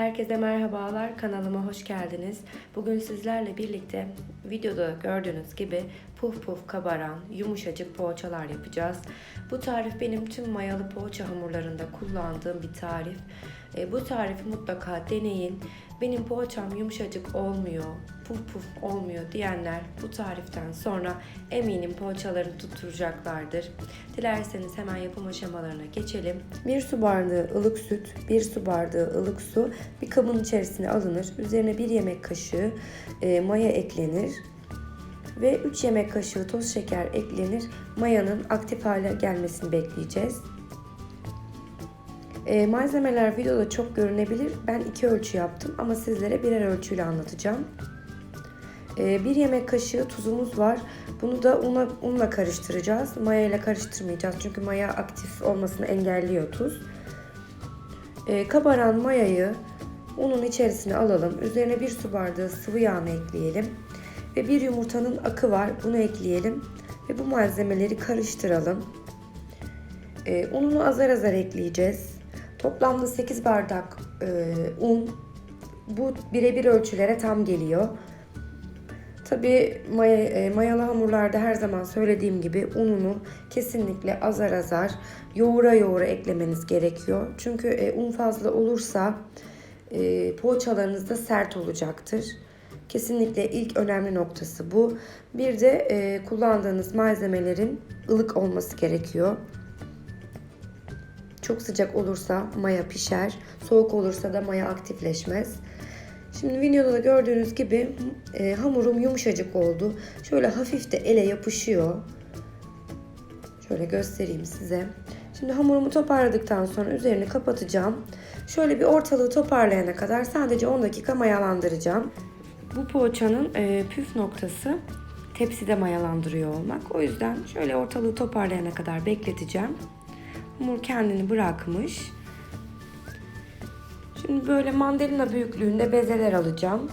Herkese merhabalar, kanalıma hoş geldiniz. Bugün sizlerle birlikte videoda gördüğünüz gibi puf puf kabaran, yumuşacık poğaçalar yapacağız. Bu tarif benim tüm mayalı poğaça hamurlarında kullandığım bir tarif. E, bu tarifi mutlaka deneyin. Benim poğaçam yumuşacık olmuyor, puf puf olmuyor diyenler bu tariften sonra eminim poğaçalarını tutturacaklardır. Dilerseniz hemen yapım aşamalarına geçelim. 1 su bardağı ılık süt, 1 su bardağı ılık su bir kabın içerisine alınır. Üzerine 1 yemek kaşığı e, maya eklenir ve 3 yemek kaşığı toz şeker eklenir. Mayanın aktif hale gelmesini bekleyeceğiz. E, malzemeler videoda çok görünebilir. Ben iki ölçü yaptım ama sizlere birer ölçüyle anlatacağım. E, yemek kaşığı tuzumuz var. Bunu da unla, unla karıştıracağız. Maya ile karıştırmayacağız çünkü maya aktif olmasını engelliyor tuz. E, kabaran mayayı unun içerisine alalım. Üzerine bir su bardağı sıvı yağını ekleyelim. Ve bir yumurtanın akı var. Bunu ekleyelim. Ve bu malzemeleri karıştıralım. E, ununu azar azar ekleyeceğiz. Toplamda 8 bardak e, un. Bu birebir ölçülere tam geliyor. Tabi maya, e, mayalı hamurlarda her zaman söylediğim gibi ununu kesinlikle azar azar yoğura yoğura eklemeniz gerekiyor. Çünkü e, un fazla olursa e, poğaçalarınız da sert olacaktır. Kesinlikle ilk önemli noktası bu. Bir de e, kullandığınız malzemelerin ılık olması gerekiyor. Çok sıcak olursa maya pişer, soğuk olursa da maya aktifleşmez. Şimdi videoda da gördüğünüz gibi e, hamurum yumuşacık oldu. Şöyle hafif de ele yapışıyor. Şöyle göstereyim size. Şimdi hamurumu toparladıktan sonra üzerini kapatacağım. Şöyle bir ortalığı toparlayana kadar sadece 10 dakika mayalandıracağım. Bu poğaçanın e, püf noktası tepside mayalandırıyor olmak. O yüzden şöyle ortalığı toparlayana kadar bekleteceğim. Hamur kendini bırakmış. Şimdi böyle mandalina büyüklüğünde bezeler alacağım.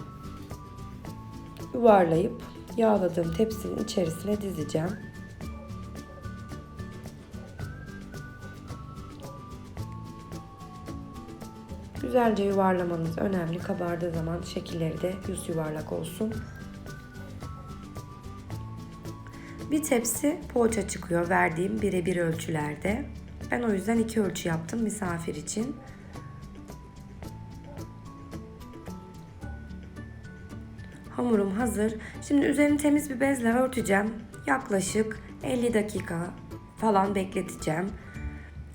Yuvarlayıp yağladığım tepsinin içerisine dizeceğim. Güzelce yuvarlamanız önemli. Kabardığı zaman şekilleri de yüz yuvarlak olsun. Bir tepsi poğaça çıkıyor verdiğim birebir ölçülerde. Ben o yüzden iki ölçü yaptım misafir için. Hamurum hazır. Şimdi üzerini temiz bir bezle örteceğim. Yaklaşık 50 dakika falan bekleteceğim.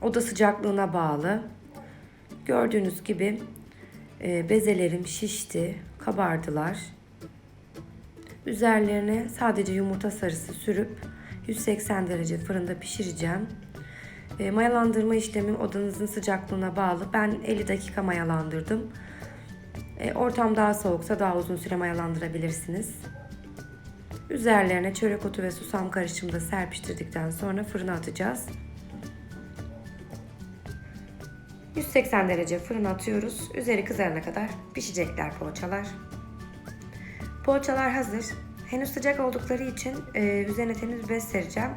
Oda sıcaklığına bağlı. Gördüğünüz gibi e, bezelerim şişti, kabardılar. Üzerlerine sadece yumurta sarısı sürüp 180 derece fırında pişireceğim. E, mayalandırma işlemim odanızın sıcaklığına bağlı. Ben 50 dakika mayalandırdım. E, ortam daha soğuksa daha uzun süre mayalandırabilirsiniz. Üzerlerine çörek otu ve susam karışımı da serpiştirdikten sonra fırına atacağız. 180 derece fırına atıyoruz. Üzeri kızarana kadar pişecekler poğaçalar. Poğaçalar hazır. Henüz sıcak oldukları için e, üzerine temiz bez sereceğim.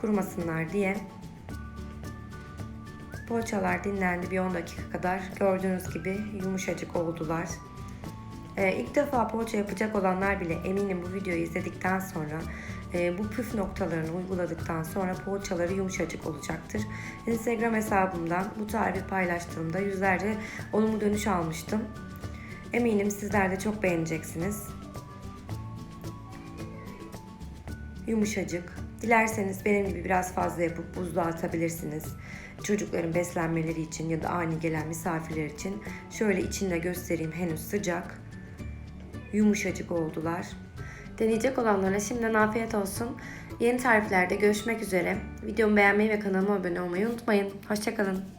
Kurumasınlar diye. Poğaçalar dinlendi bir 10 dakika kadar. Gördüğünüz gibi yumuşacık oldular. Ee, ilk defa poğaça yapacak olanlar bile eminim bu videoyu izledikten sonra e, bu püf noktalarını uyguladıktan sonra poğaçaları yumuşacık olacaktır. Instagram hesabımdan bu tarifi paylaştığımda yüzlerce olumlu dönüş almıştım. Eminim sizler de çok beğeneceksiniz. Yumuşacık. Dilerseniz benim gibi biraz fazla yapıp buzluğa atabilirsiniz. Çocukların beslenmeleri için ya da ani gelen misafirler için şöyle içinde göstereyim henüz sıcak. Yumuşacık oldular. Deneyecek olanlara şimdiden afiyet olsun. Yeni tariflerde görüşmek üzere. Videomu beğenmeyi ve kanalıma abone olmayı unutmayın. Hoşçakalın.